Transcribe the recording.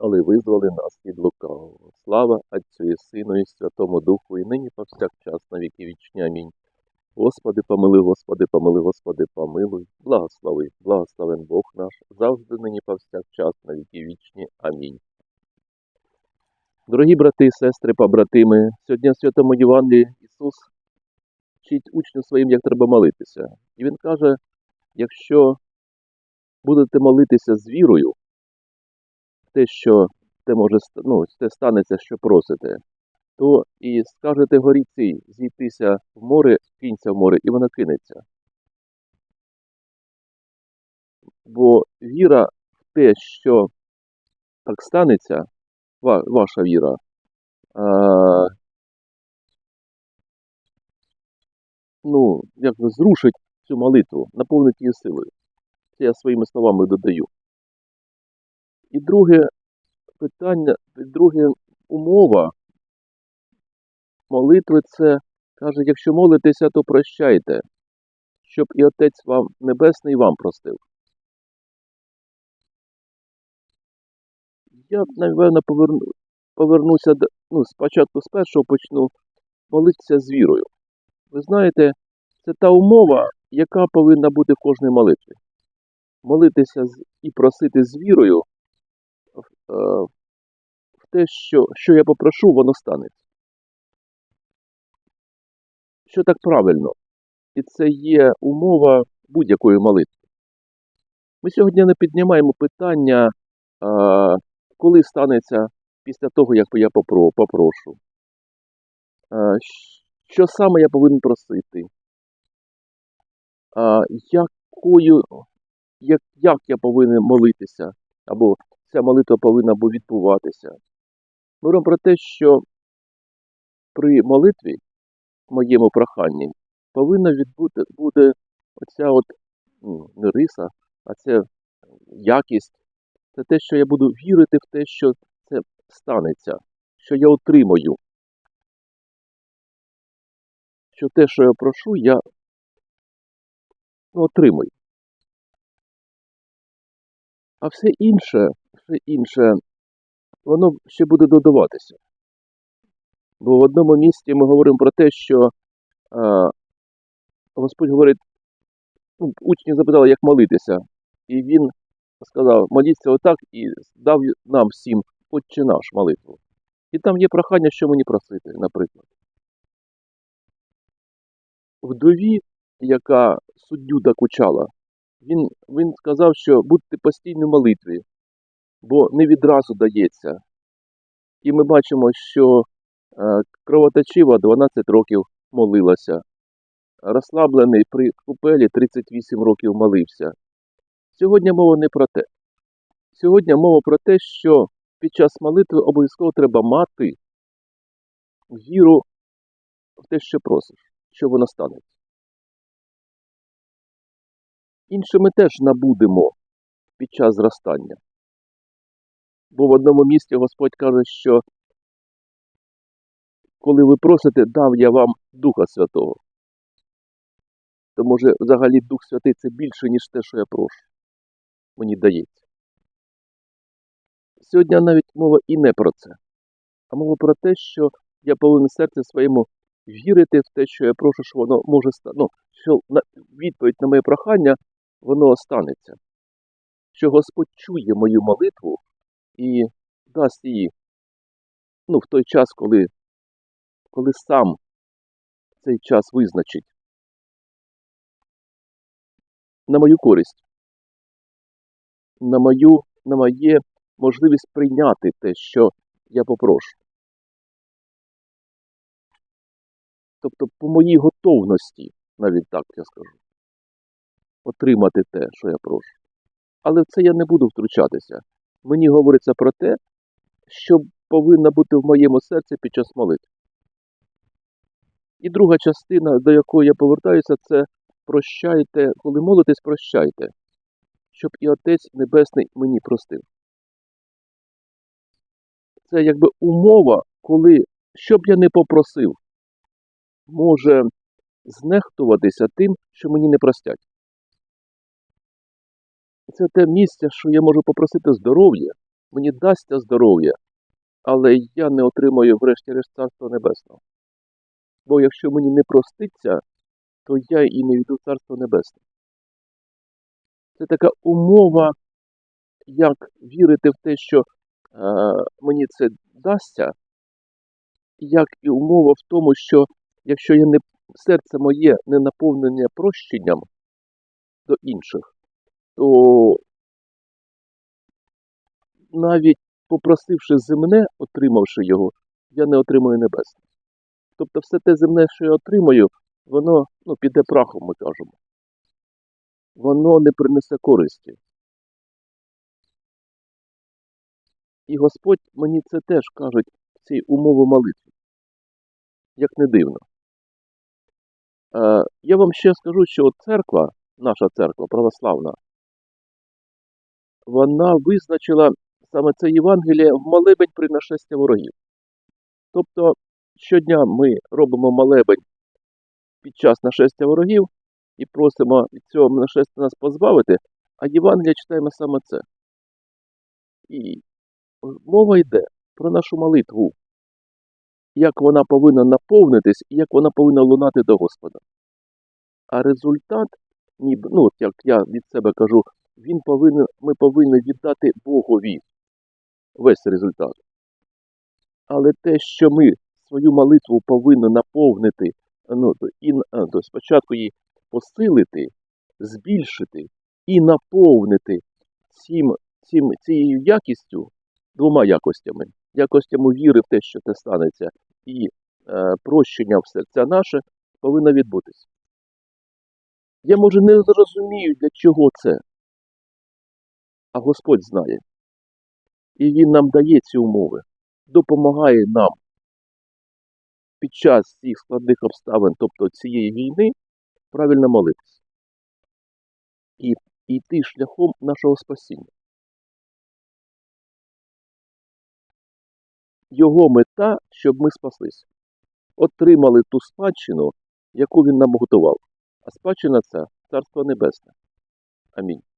але визвали нас від лукавого. Слава Отцю і Сину і Святому Духу, і нині повсякчас на віки вічні. Амінь. Господи, помили, Господи, помили, Господи, помилуй, благослови, благословен Бог наш, завжди нині повсякчас на віки вічні. Амінь. Дорогі брати і сестри, побратими, сьогодні в Святому Євангелії Ісус вчить учню своїм, як треба молитися. І Він каже, якщо будете молитися з вірою, те, що те може ну, те станеться, що просите, то і скажете горі цій зійтися в море, кинься в море, і вона кинеться. Бо віра в те, що так станеться, ваша віра, а, ну, як би зрушить цю молитву, наповнить її силою. Це я своїми словами додаю. І друге питання, друге умова молитви це каже, якщо молитеся, то прощайте, щоб і Отець вам Небесний вам простив. Я, напевно, поверну, повернуся ну, спочатку з першого почну молитися з вірою. Ви знаєте, це та умова, яка повинна бути в кожній молитві. Молитися і просити з вірою в, е, те, що, що я попрошу, воно станеться. Що так правильно? І це є умова будь-якої молитви. Ми сьогодні не піднімаємо питання, е, коли станеться після того, як я попрошу. Е, що саме я повинен просити? Якою, як, як я повинен молитися, або ця молитва повинна бу- відбуватися. Ми говоримо про те, що при молитві, моєму проханні, повинна відбути буде оця от не риса, а це якість. Це те, що я буду вірити в те, що це станеться, що я отримаю. Що те, що я прошу, я ну, отримую. А все інше, все інше, воно ще буде додаватися. Бо в одному місці ми говоримо про те, що е, Господь говорить, ну, учні запитали, як молитися. І він сказав, моліться отак і дав нам всім Отче наш молитву. І там є прохання, що мені просити, наприклад. Вдові, яка суддю докучала, він, він сказав, що будьте постійно в молитві, бо не відразу дається. І ми бачимо, що е, кровоточива 12 років молилася, розслаблений при купелі 38 років молився. Сьогодні мова не про те. Сьогодні мова про те, що під час молитви обов'язково треба мати віру в те, що просиш, що воно станеться. Інше ми теж набудемо під час зростання. Бо в одному місці Господь каже, що коли ви просите, дав я вам Духа Святого. То може взагалі Дух Святий це більше, ніж те, що я прошу. Мені дається. Сьогодні навіть мова і не про це, а мова про те, що я повинен в серці своєму вірити в те, що я прошу, що воно може стати. Ну, що відповідь на моє прохання воно станеться. Що Господь чує мою молитву і дасть її ну, в той час, коли, коли сам цей час визначить на мою користь, на мою, на моє можливість прийняти те, що я попрошу. Тобто по моїй готовності, навіть так я скажу, отримати те, що я прошу. Але в це я не буду втручатися. Мені говориться про те, що повинна бути в моєму серці під час молитви. І друга частина, до якої я повертаюся, це прощайте, коли молитесь, прощайте, щоб і Отець Небесний мені простив. Це якби умова, коли, що б я не попросив, може знехтуватися тим, що мені не простять. Це те місце, що я можу попросити здоров'я, мені дасться здоров'я, але я не отримаю врешті-решт Царства Небесного. Бо якщо мені не проститься, то я і не йду в Царство Небесне. Це така умова, як вірити в те, що е, мені це дасться, як і умова в тому, що якщо я не, серце моє не наповнене прощенням до інших, то навіть попросивши земне, отримавши його, я не отримую небесне. Тобто все те земне, що я отримаю, воно ну, піде прахом, ми кажемо. Воно не принесе користі. І Господь мені це теж кажуть в цій умови молитви. Як не дивно. Е, я вам ще скажу, що церква, наша церква православна, вона визначила саме це Євангеліє в молебень при нашесті ворогів. Тобто щодня ми робимо молебень під час нашестя ворогів і просимо від цього нашестя нас позбавити, а Євангелія читаємо саме це. І мова йде про нашу молитву, як вона повинна наповнитись і як вона повинна лунати до Господа. А результат, ніби, ну, як я від себе кажу, він повинен, ми повинні віддати Богові весь результат. Але те, що ми свою молитву повинні наповнити, ну, і, то спочатку її посилити, збільшити і наповнити цим, цим, цією якістю, двома якостями, якостями віри в те, що це станеться, і е, прощення в серця наше, повинно відбутися. Я, може, не зрозумію, для чого це, а Господь знає. І Він нам дає ці умови, допомагає нам під час цих складних обставин, тобто цієї війни, правильно молитися і йти шляхом нашого спасіння. Його мета, щоб ми спаслися, отримали ту спадщину, яку він нам готував. А спадщина це Царство Небесне. Амінь.